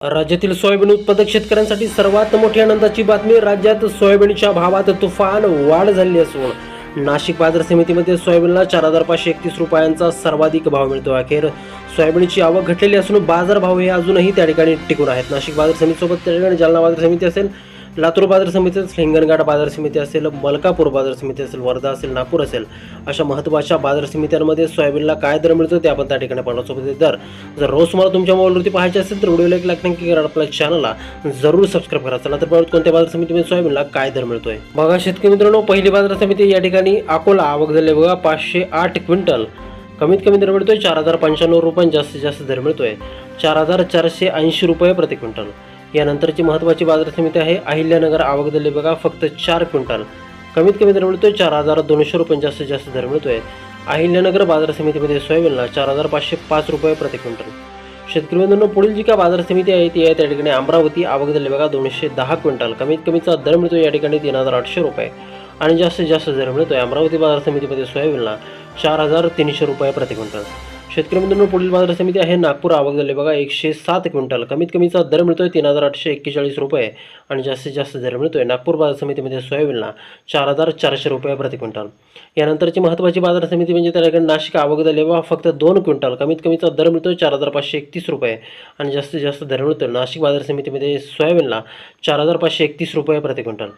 राज्यातील सोयाबीन उत्पादक शेतकऱ्यांसाठी सर्वात मोठी आनंदाची बातमी राज्यात सोयाबीनच्या भावात तुफान वाढ झाली असून नाशिक बाजार समितीमध्ये सोयाबीनला चार हजार पाचशे एकतीस रुपयांचा सर्वाधिक भाव मिळतो. अखेर सोयाबीनची आवक घटलेली असून बाजारभाव हे अजूनही त्या ठिकाणी टिकून आहेत. नाशिक बाजार समितीसोबत त्या ठिकाणी जालना बाजार समिती असेल लातूर बाजार समिती असेल हिंगणघाट बाजार समिती असेल मलकापूर बाजार समिती असेल वर्धा असेल नागपूर असेल अशा महत्त्वाच्या बाजार समित्यांमध्ये सोयाबीनला काय दर मिळतो ते आपण त्या ठिकाणी पाहण्यासोबत दर जर रोज तुम्हाला तुमच्या मोबाईलवरती पाहायचे असेल तर व्हिडिओला एक लाईक नक्की करा आपल्या चॅनलला जरूर सबस्क्राईब करा. चला तर परत कोणत्या बाजार समितीमध्ये सोयाबीनला काय दर मिळतोय. बघा शेतकरी मित्रांनो पहिली बाजार समिती या ठिकाणी अकोला आवक झाली बघा पाचशे आठ क्विंटल. कमीत कमी दर मिळतोय चार हजार पंच्याण्णव रुपये जास्तीत जास्त दर मिळतोय. चार हजार चारशे ऐंशी रुपये प्रति क्विंटल. यानंतरची महत्त्वाची बाजार समिती आहे. अहिल्यानगर आवक दिली बघा फक्त चार क्विंटल. कमीत कमी दर मिळतोय चार हजार दोनशे रुपये जास्तीत जास्त दर मिळतोय. अहिल्यानगर बाजार समितीमध्ये सोयाबीनला चार हजार पाचशे पाच रुपये प्रति क्विंटल. शेतकरी बंधूंनो पुढील जी काय बाजार समिती आहे ती आहे त्या ठिकाणी अमरावती आवक दिली बघा दोनशे दहा क्विंटल. कमीत कमीचा दर मिळतो या ठिकाणी तीन हजार आठशे रुपये. आणि जास्तीत जास्त दर मिळतोय अमरावती बाजार समितीमध्ये सोयाबीनला चार हजार तीनशे रुपये प्रति क्विंटल. शेतकरी बंधूंनो पुढील बाजार समिती आहे. नागपूर आवक झाले. बघा एकशे सात क्विंटल. कमीत कमीचा दर मिळतोय तीन हजार आठशे एक्केचाळीस रुपये आणि जास्तीत जास्त दर मिळतोय नागपूर बाजार समितीमध्ये सोयाबीनला चार हजार चारशे रुपये प्रति क्विंटल. यानंतरची महत्त्वाची बाजार समिती म्हणजे त्या ठिकाणी नाशिक आवक झाले. बघा फक्त दोन क्विंटल. कमीत कमीचा दर मिळतोय चार हजार पाचशे एकतीस रुपये आणि जास्तीत जास्त दर मिळतोय नाशिक बाजार समितीमध्ये सोयाबीनला चार हजार पाचशे एकतीस रुपये प्रति क्विंटल.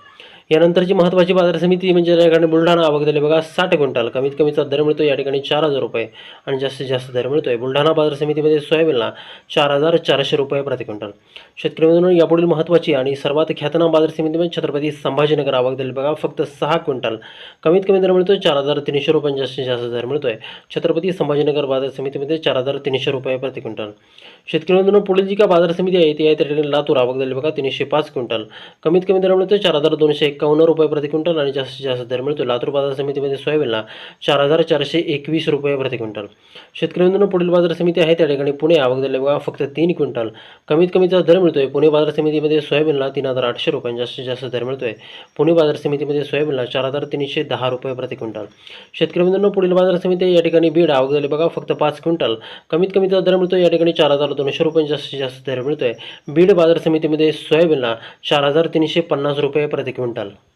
यानंतरची महत्त्वाची बाजार समिती म्हणजे या ठिकाणी बुलढाणा आवक झाली बघा साठ क्विंटल. कमीत कमीचा दर मिळतो या ठिकाणी चार हजार रुपये आणि जास्तीत जास्त दर मिळतोय. बुलढाणा बाजार समितीमध्ये सोयाबीनला चार हजार चारशे रुपये प्रति क्विंटल. शेतकरी मित्रांनो यापुढील महत्त्वाची आणि सर्वात ख्यातनाम बाजार समितीमध्ये म्हणजे छत्रपती संभाजीनगर आवक झाली बघा फक्त सहा क्विंटल. कमीत कमी दर मिळतोय चार हजार तीनशे रुपये जास्तीत जास्त दर मिळतोय. छत्रपती संभाजीनगर बाजार समितीमध्ये चार हजार तीनशे रुपये प्रति क्विंटल. शेतकरी मित्रांनो पुढील जी का बाजार समिती आहे ती आहे त्या ठिकाणी लातूर आवक झाली बघा तीनशे पाच क्विंटल. कमीत कमी दर मिळतोय चार हजार दोनशे एकावन्न रुपये प्रति क्विंटल आणि जास्तीत जास्त दर मिळतो. लातूर बाजार समितीमध्ये सोयाबीनला चार हजार चारशे एकवीस रुपये प्रति क्विंटल. शेतकरी बंधूंना पुढील बाजार समिती आहे. त्या ठिकाणी पुणे आवक झाली बघा फक्त तीन क्विंटल. कमीत कमीचा दर मिळतोय. पुणे बाजार समितीमध्ये सोयाबीनला तीन हजार आठशे रुपये जास्तीत जास्त दर मिळतोय. पुणे बाजार समितीमध्ये सोयाबीनला चार हजार तीनशे दहा रुपये प्रति क्विंटल. शेतकरी बंधूंना पुढील बाजार समिती या ठिकाणी बीड आवक झाली बघा फक्त पाच क्विंटल. कमीत कमीचा दर मिळतोय. या ठिकाणी चार हजार दोनशे रुपये जास्तीत जास्त दर मिळतोय. बीड बाजार समितीमध्ये सोयाबीनला चार हजार तीनशे पन्नास रुपये प्रति क्विंटल. tal?